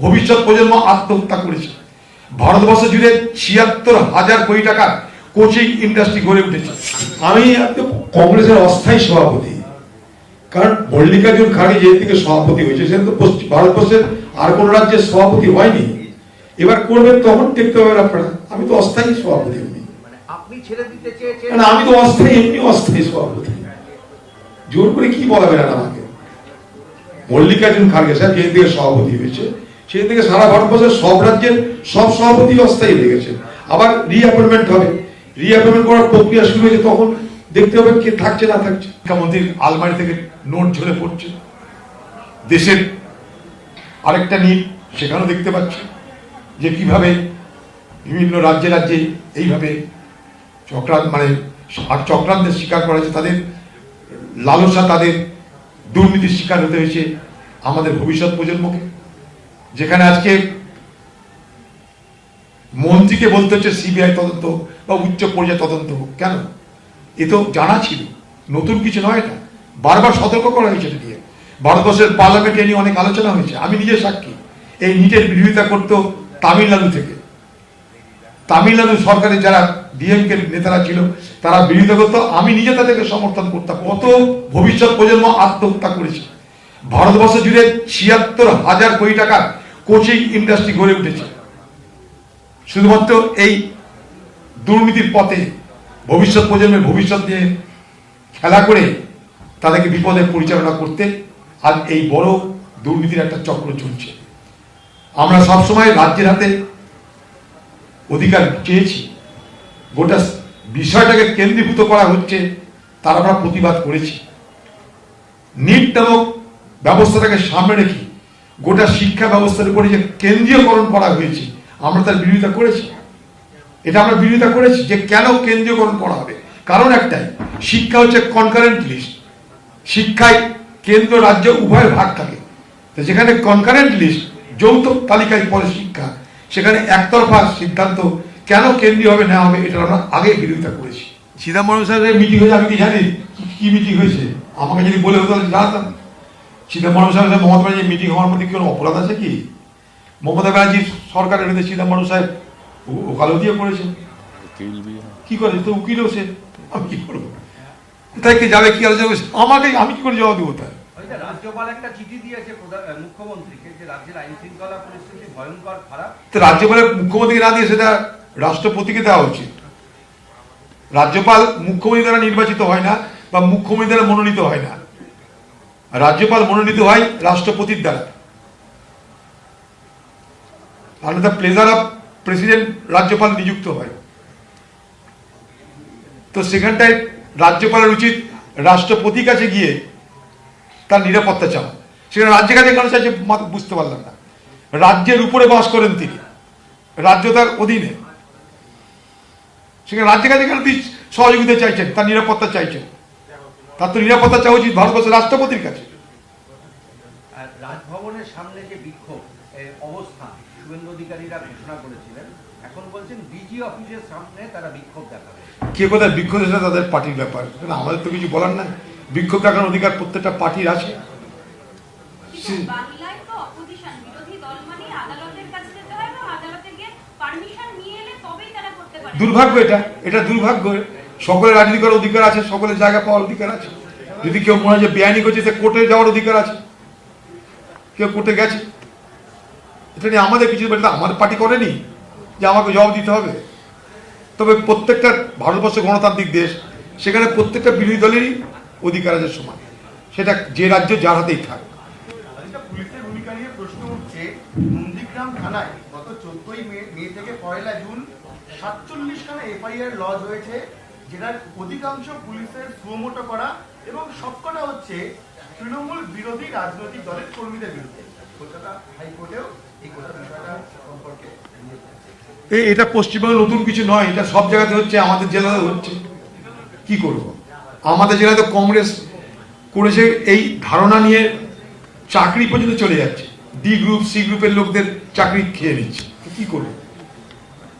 ভবিষ্যৎ প্রজন্ম আত্মহত্যা করেছে। ভারতবর্ষ জুড়ে ছিয়াত্তর হাজার কোটি কোচিং ইন্ডাস্ট্রি গড়ে উঠেছে। আমি কংগ্রেসের অস্থায়ী সভাপতি। কারণ মল্লিকার্জুন খাড়গে যে থেকে সভাপতি হয়েছে তো পশ্চিম ভারতবর্ষের আর কোন রাজ্যের সভাপতি হয়নি। এবার করবেন তখন দেখতে পাবেন আপনারা। আমি তো অস্থায়ী সভাপতি। হইনি মানে আমি তো অস্থায়ী এমনি অস্থায়ী সভাপতি। জোর করে কি বলাবেন আমাকে? মল্লিকার্জুন খাড়গে স্যার যে থেকে সভাপতি হয়েছে সেই থেকে সারা ভারতবর্ষের সব রাজ্যের সব সভাপতি অস্থায়ী হয়ে গেছে আবার রিঅ্যাপয়েন্টমেন্ট হবে। রিঅ্যাপয়েন্টমেন্ট করার প্রক্রিয়া শুরু হয়েছে তখন দেখতে হবে কে থাকছে, না থাকছে। শিক্ষামন্ত্রীর আলমারি থেকে নোট ঝরে পড়ছে। দেশের আরেকটা নীল, সেখানেও দেখতে পাচ্ছি যে কীভাবে বিভিন্ন রাজ্যে রাজ্যে এইভাবে চক্রান্ত মানে আর চক্রান্তের শিকার করা হয়েছে। তাদের লালসা তাদের দুর্নীতির শিকার হতে হয়েছে আমাদের ভবিষ্যৎ প্রজন্মকে। যেখানে আজকে মন্ত্রীকে বলতে হচ্ছে সিবিআই তদন্ত বা উচ্চ পর্যায়ে তদন্ত কেন? এ তো জানা ছিল। নতুন কিছু নয় এটা। বারবার সতর্ক করা হয়েছে এটা নিয়ে। ভারতবর্ষের পার্লামেন্টে নিয়ে অনেক আলোচনা হয়েছে। আমি নিজে সাক্ষী। এই নিটের বিরোধিতা করতো তামিলনাড়ু থেকে। তামিলনাড়ু সরকারের যারা ডিএমকে নেতারা ছিল, তারা বিরোধিতা করতো। আমি নিজে তাদেরকে সমর্থন করতাম। কত ভবিষ্যৎ প্রজন্ম আত্মহত্যা করেছে। ভারতবর্ষ জুড়ে ছিয়াত্তর হাজার কোটি টাকার কোচিং ইন্ডাস্ট্রি গড়ে উঠেছে। শুধুমাত্র এই দুর্নীতির পথে ভবিষ্যৎ প্রজন্মের ভবিষ্যৎ নিয়ে খেলা করে তাদেরকে বিপদে পরিচালনা করতে আর এই বড় দুর্নীতির একটা চক্র চলছে। আমরা সবসময় রাজ্যের হাতে অধিকার চেয়েছি। গোটা বিষয়টাকে কেন্দ্রীভূত করা হচ্ছে, তার আমরা প্রতিবাদ করেছি। নিট নামক ব্যবস্থাটাকে সামনে রেখে গোটা শিক্ষা ব্যবস্থার উপরে যে কেন্দ্রীয়করণ করা হয়েছে, আমরা তার বিরোধিতা করেছি। এটা আমরা বিরোধিতা করেছি যে কেন কেন্দ্রীয়করণ করা হবে। কারণ একটাই, শিক্ষা হচ্ছে কনকারেন্ট লিস্ট শিক্ষায় কেন্দ্র, রাজ্য উভয়ের ভাগ থাকে। তো যেখানে কনকারেন্ট লিস্ট যৌথ তালিকায় পরে শিক্ষা, সেখানে একতরফা সিদ্ধান্ত কেন কেন্দ্রীয় হবে না হবে এটা আমরা আগে বিরোধিতা করেছি। সীতাম্বরম সাহেবের মিটিং হয়েছে আমি কি জানি কি মিটিং হয়েছে? আমাকে যদি বলে হতো জানতাম। সীতাম্বরম সাহেব মমতা ব্যানার্জি মিটিং হওয়ার মধ্যে কোনো অপরাধ আছে কি? মমতা ব্যানার্জির সরকারের বিরুদ্ধে সীতাম্বরম সাহেব ওকালতিও করেছে। কি করে? তো উকিলও সে। আমি কি করব? কোথায় কে যাবে কি আলোচনা আমাকে আমি কি করে জবাব দেবো তাই আচ্ছা, রাজ্যপাল একটা চিঠি দিয়েছে মুখ্যমন্ত্রীকে যে রাজ্যের আইন শৃঙ্খলা পরিস্থিতি ভয়ঙ্কর খারাপ। রাজ্যপালের মুখ্যমন্ত্রী না দিয়ে সেটা রাষ্ট্রপতিকে দেওয়া উচিত। রাজ্যপাল মুখ্যমন্ত্রী দ্বারা নির্বাচিত হয় না বা মুখ্যমন্ত্রী দ্বারা মনোনীত হয় না। রাজ্যপাল মনোনীত হয় রাষ্ট্রপতির দ্বারা। তাহলে দ্য প্লেজার অফ প্রেসিডেন্ট রাজ্যপাল নিযুক্ত হয়। তো সেখানটায় রাজ্যপালের উচিত রাষ্ট্রপতির কাছে গিয়ে তার নিরাপত্তা চাওয়া। সেখানে রাজ্যের কাছে কেন চাইছে বুঝতে পারলাম না। রাজ্যের উপরে বাস করেন তিনি। রাজ্য তার অধীনে। সেখানে রাজ্যের তিনি সহযোগিতা চাইছেন তার নিরাপত্তা চাইছেন। তার তো নিরাপত্তা চাওয়া উচিত ভারতবর্ষের রাষ্ট্রপতির কাছে। রাজভবনের সামনে যে বিক্ষোভ অবস্থান শুভেন্দু অধিকারীরা ঘোষণা করেছিলেন এখন বলছেন ডিজি অফিসের সামনে তারা বিক্ষোভ দেখাবে। কে কোথায় বিক্ষোভ সেটা তাদের পার্টির ব্যাপার। কারণ আমাদের তো কিছু বলার নাই। বিক্ষোভ দেখানোর অধিকার প্রত্যেকটা পার্টির আছে কিন্তু বাংলায় তো অপোজিশন বিরোধী দল মানে আদালতের কাছে যেতে হয় এবং আদালতে গিয়ে পারমিশন নিয়ে এলে তবেই তারা করতে পারে দুর্ভাগ্য এটা এটা দুর্ভাগ্য। সকলের রাজনীতি করার অধিকার আছে, সকলের জায়গা পাওয়ার অধিকার আছে। যদি কেউ মনে হয় যে বেআইনি করছে, সে কোর্টে যাওয়ার অধিকার আছে। কেউ কোর্টে গেছে। এটা নিয়ে আমাদের কিছু আমার পার্টি করেনি যে আমাকে জবাব দিতে হবে। তবে প্রত্যেকটা ভারতবর্ষ গণতান্ত্রিক দেশ, সেখানে প্রত্যেকটা বিরোধী দলেরই অধিকার আছে সমান। সেটা যে রাজ্য, যার হাতেই থাকে। পুলিশের ভূমিকা নিয়ে প্রশ্ন উঠছে। নন্দীগ্রাম থানায় গত চোদ্দই মে থেকে পয়লা জুন সাতচল্লিশ খানা এফআইআর লজ হয়েছে, যেটার অধিকাংশ পুলিশের সুমোটো করা এবং সবকটা হচ্ছে তৃণমূল বিরোধী রাজনৈতিক দলের কর্মীদের বিরুদ্ধে। কলকাতা হাইকোর্টেও এই বিষয়টা সম্পর্কে এটা পশ্চিমবঙ্গে নতুন কিছু নয়, এটা সব জায়গাতে হচ্ছে, আমাদের জেলাতে হচ্ছে। কি করব? আমাদের জেলাতে কংগ্রেস করেছে, এই ধারণা নিয়ে চাকরি পর্যন্ত চলে যাচ্ছে। ডি গ্রুপ, সি গ্রুপের লোকদের চাকরি খেয়ে নিচ্ছে। কি করব এটা এইটাই রাজনৈতিক বদলা হয় ভোটের